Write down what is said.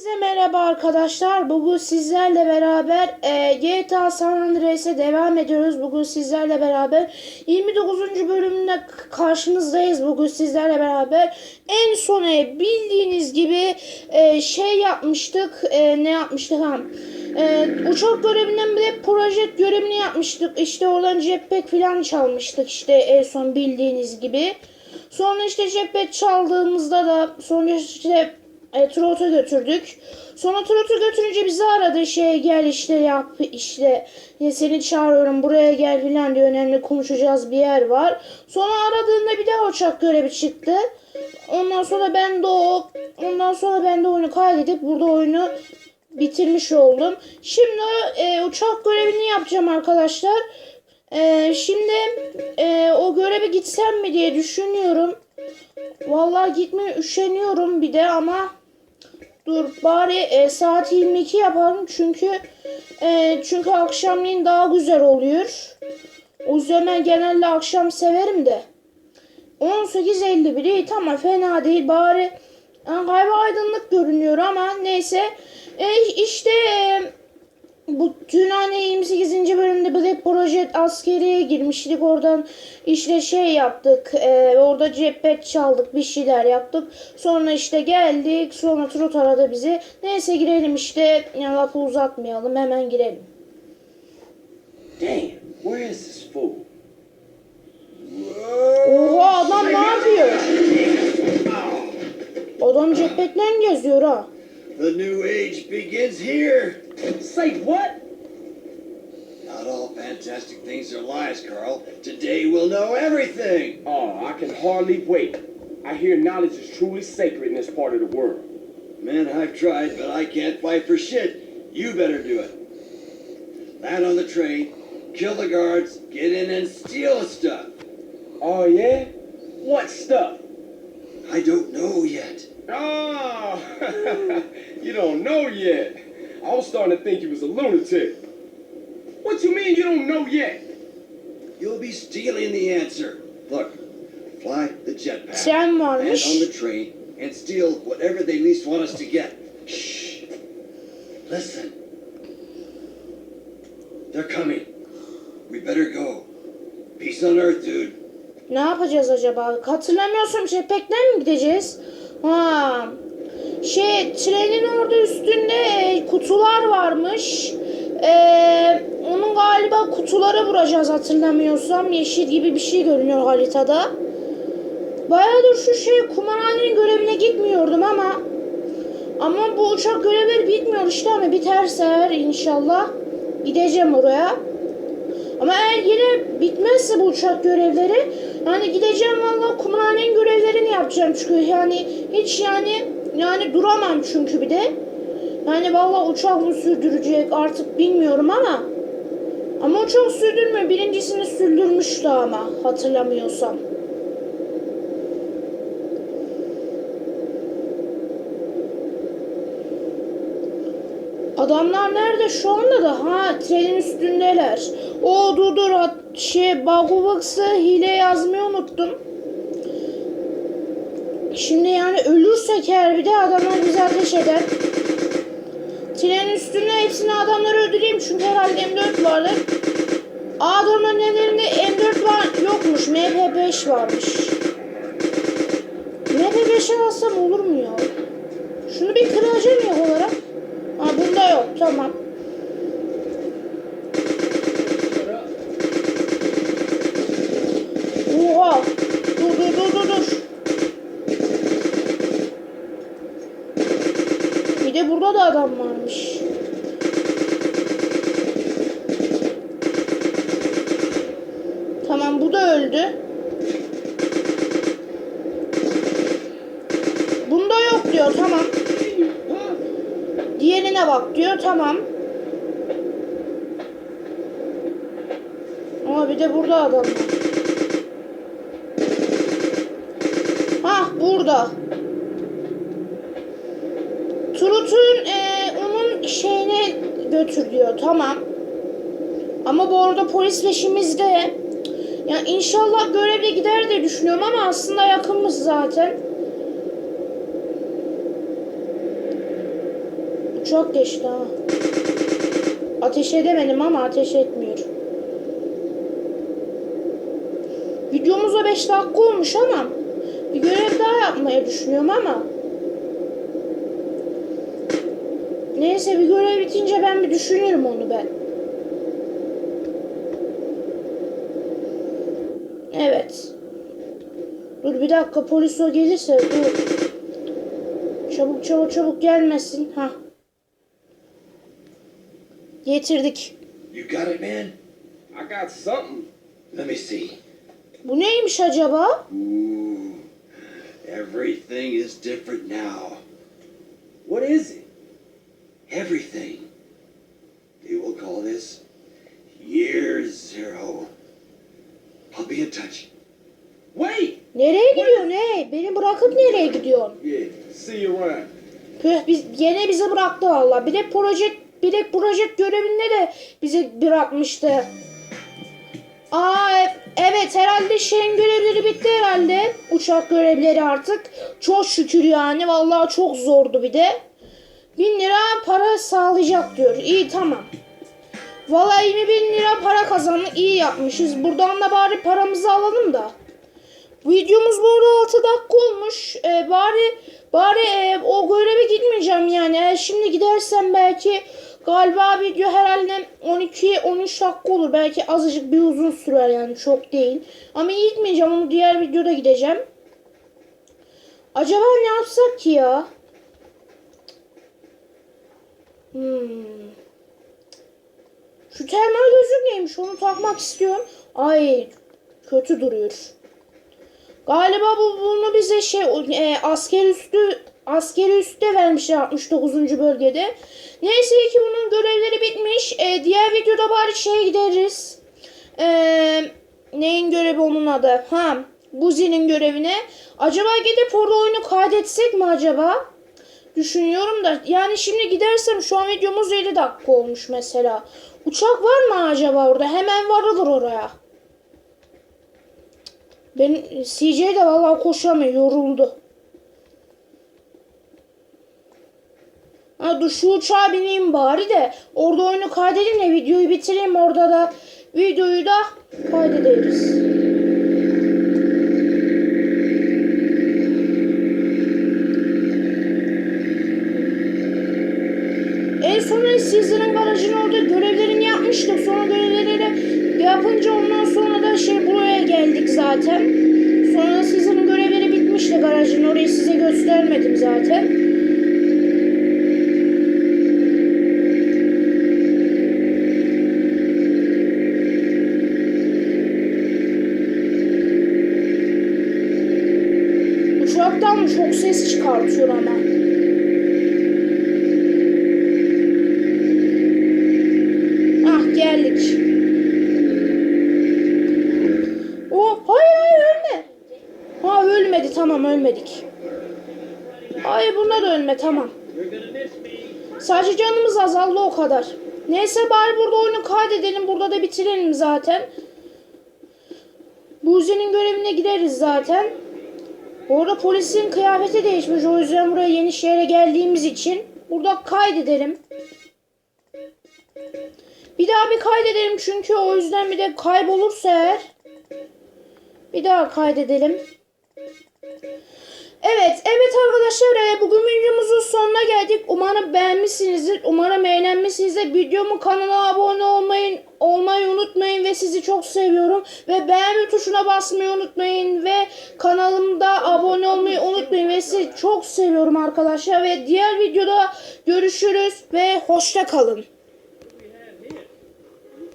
Herkese merhaba arkadaşlar. Bugün sizlerle beraber e, GTA San Andreas'e devam ediyoruz. Bugün sizlerle beraber 29. bölümünde karşınızdayız. Bugün sizlerle beraber en son e, bildiğiniz gibi e, şey yapmıştık. E, ne yapmıştık ha? E, uçak görevinden bir de proje görevini yapmıştık. İşte oradan jetpack falan çalmıştık işte en son bildiğiniz gibi. Sonra işte jetpack çaldığımızda da sonra işte e, Trot'a götürdük. Sonra Trot'u götürünce bizi aradı. Şey gel işte yap işte ya seni çağırıyorum buraya gel filan diye önemli konuşacağız bir yer var. Sonra aradığında bir daha uçak görevi çıktı. Ondan sonra ben de o ondan sonra ben de oyunu kaydedip burada oyunu bitirmiş oldum. Şimdi e, uçak görevini yapacağım arkadaşlar. E, şimdi e, o göreve gitsem mi diye düşünüyorum. Vallahi gitmeye üşeniyorum bir de ama dur bari e, saat 22 yapalım çünkü e, çünkü akşamleyin daha güzel oluyor. O yüzden ben genelde akşam severim de. 18.51 iyi tamam fena değil bari yani galiba aydınlık görünüyor ama neyse e, işte e, bu dün hani 28. bölümde Black Project askeriye girmiştik. Oradan işte şey yaptık. e, orada cephet çaldık. Bir şeyler yaptık. Sonra işte geldik. Sonra Trot aradı bizi. Neyse girelim işte. Yani lafı uzatmayalım. Hemen girelim. Damn, where is this fool? Oha adam ne yapıyor? Adam cephetle geziyor ha. The new age begins here. Say what? Not all fantastic things are lies, Carl. Today we'll know everything. Oh, I can hardly wait. I hear knowledge is truly sacred in this part of the world. Man, I've tried, but I can't fight for shit. You better do it. Land on the train, kill the guards, get in and steal the stuff. Oh, yeah? What stuff? I don't know yet. Oh, you don't know yet. I was starting to think you was a lunatic. What you mean you don't know yet? You'll be stealing the answer. Look, fly the jetpack, Tren land on varmış. the train, and steal whatever they least want us to get. Shh. Listen. They're coming. We better go. Peace on earth, dude. Ne yapacağız acaba? Hatırlamıyorsam Jetpack'ten mi gideceğiz? Ha. Şey trenin orada üstünde e, kutular varmış. Ee, onun galiba kutuları vuracağız hatırlamıyorsam. Yeşil gibi bir şey görünüyor haritada. Bayağıdır şu şey kumarhanenin görevine gitmiyordum ama ama bu uçak görevleri bitmiyor işte ama biterse eğer inşallah gideceğim oraya. Ama eğer yine bitmezse bu uçak görevleri yani gideceğim valla kumarhanenin görevlerini yapacağım çünkü yani hiç yani yani duramam çünkü bir de. Yani valla uçak mı sürdürecek artık bilmiyorum ama ama uçak sürdürmüyor. Birincisini sürdürmüştü ama hatırlamıyorsam. Adamlar nerede şu anda da? Ha trenin üstündeler. O dur dur şey Bagubaks'ı hile yazmayı unuttum. Şimdi yani ölürsek eğer bir de adamlar bizi ateş eder. Trenin üstünde hepsini adamları öldüreyim çünkü herhalde M4 vardır. Adamların ellerinde M4 var yokmuş. MP5 varmış. MP5'e alsam olur mu ya? Şunu bir kıracağım ya olarak. Yok tamam. Oha. Dur dur dur dur dur. Bir de burada da adam varmış. Tamam bu da öldü. Bunda yok diyor tamam. Diğerine bak diyor tamam. Ama bir de burada adam. Hah burada. Turut'un eee, onun şeyine götür diyor tamam. Ama bu arada polis peşimizde. Ya inşallah görevle gider diye düşünüyorum ama aslında yakınmış zaten. Uçak geçti ha. Ateş edemedim ama ateş etmiyor. Videomuza 5 dakika olmuş ama bir görev daha yapmayı düşünüyorum ama Neyse bir görev bitince ben bir düşünürüm onu ben. Evet. Dur bir dakika polis o gelirse dur. Çabuk çabuk çabuk gelmesin. Ha. Getirdik. You got it, man? I got something. Let me see. Bu neymiş acaba? Ooh, everything is different now. What is it? Everything. We will call this Year Zero. I'll be in touch. Wait! Nereye gidiyor ne? Beni bırakıp nereye gidiyorsun? Yeah, see you around. Püh biz gene bizi bıraktı valla. Bir de proje bir de proje görevinde de bizi bırakmıştı. Aa evet herhalde şeyin görevleri bitti herhalde. Uçak görevleri artık. Çok şükür yani. Vallahi çok zordu bir de. Bin lira para sağlayacak diyor. İyi tamam. Vallahi 20 bin lira para kazandık. iyi yapmışız. Buradan da bari paramızı alalım da. Videomuz bu arada 6 dakika olmuş. Ee, bari bari e, o göreve gitmeyeceğim yani. Eğer şimdi gidersem belki galiba video herhalde 12-13 dakika olur. Belki azıcık bir uzun sürer yani çok değil. Ama gitmeyeceğim onu diğer videoda gideceğim. Acaba ne yapsak ki ya? Hmm. Şu termal gözlük neymiş? Onu takmak istiyorum. Ay kötü duruyor. Galiba bu bunu bize şey e, asker üstü askeri üstte vermişler 69. bölgede. Neyse ki bunun görevleri bitmiş. E, diğer videoda bari şeye gideriz. E, neyin görevi onun adı? Ha, Buzi'nin görevine. Acaba gidip orada oyunu kaydetsek mi acaba? Düşünüyorum da yani şimdi gidersem şu an videomuz 7 dakika olmuş mesela. Uçak var mı acaba orada? Hemen varılır oraya. Ben CJ de vallahi koşamıyor, yoruldu. Ha şu uçağa bineyim bari de orada oyunu kaydedeyim de videoyu bitireyim orada da videoyu da kaydederiz. En son Caesar'ın garajın orada görevlerini yapmıştık. Sonra görevleri yapınca ondan sonra da şey buraya geldik zaten. Sonra Caesar'ın görevleri bitmişti garajın. Orayı size göstermedim zaten. Uçaktan çok ses çıkartıyor ama. Ah geldik. Oh hayır hayır ölme. Ha ölmedi tamam ölmedik. Hayır buna da ölme tamam. Sadece canımız azaldı o kadar. Neyse bari burada oyunu kaydedelim. Burada da bitirelim zaten. Buzi'nin görevine gideriz zaten. Orada polisin kıyafeti değişmiş. O yüzden buraya yeni şehre geldiğimiz için burada kaydedelim. Bir daha bir kaydedelim çünkü o yüzden bir de kaybolursa eğer bir daha kaydedelim. Evet, evet arkadaşlar e, bugün videomuzun sonuna geldik. Umarım beğenmişsinizdir. Umarım eğlenmişsinizdir. Videomun kanala abone olmayı, olmayı unutmayın ve sizi çok seviyorum. Ve beğenme tuşuna basmayı unutmayın ve kanalımda abone olmayı unutmayın ve sizi çok seviyorum arkadaşlar. Ve diğer videoda görüşürüz ve hoşça kalın.